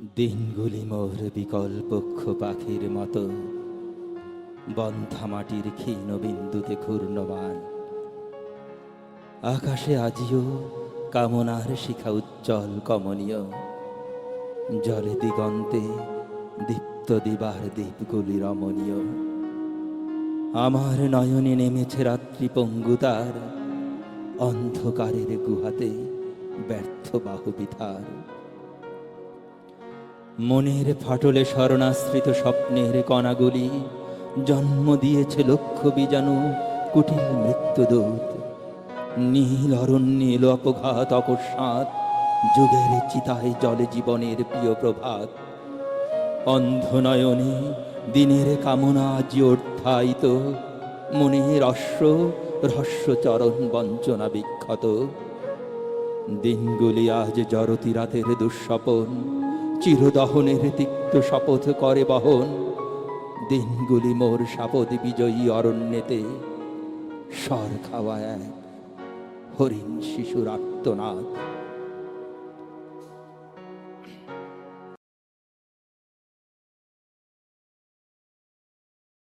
দিনগুলি মোর বিকল্পক্ষ পাখির মতো। বন্ধা মাটির ক্ষীণ বিন্দুতে ঘূর্ণমান। আকাশে আজিও কামনার শিখা উজ্জ্বল কমনীয়। জলে দিগন্তে দীপ্ত দিবার দ্বীপগুলি রমণীয়। আমার নয়নে নেমেছে রাত্রি পঙ্গুতার অন্ধকারের গুহাতে ব্যর্থ বাহুবিধার মনের ফাটলে স্মরণাশ্রিত স্বপ্নের কণাগুলি জন্ম দিয়েছে লক্ষ বীজাণু, কুটিল মৃত্যুদূত। নীল অরণ্যে অপঘাত অকস্মাৎ যুগের চিতায় জলে জীবনের প্রিয় প্রভাত। অন্ধ নয়নে দিনের কামনা আজি অর্থায়িত, মনের অশ্ব রহস্য চরণ বঞ্চনা বিখ্যাত দিনগুলি আজ জরতি রাতের দুঃস্বপন চিরদহনের তিক্ত শপথ করে বহন। দিনগুলি মোর সাপদ বিজয়ী অরণ্যেতে। স্বর খাওয়া এক হরিণ শিশুর আত্মনাদ।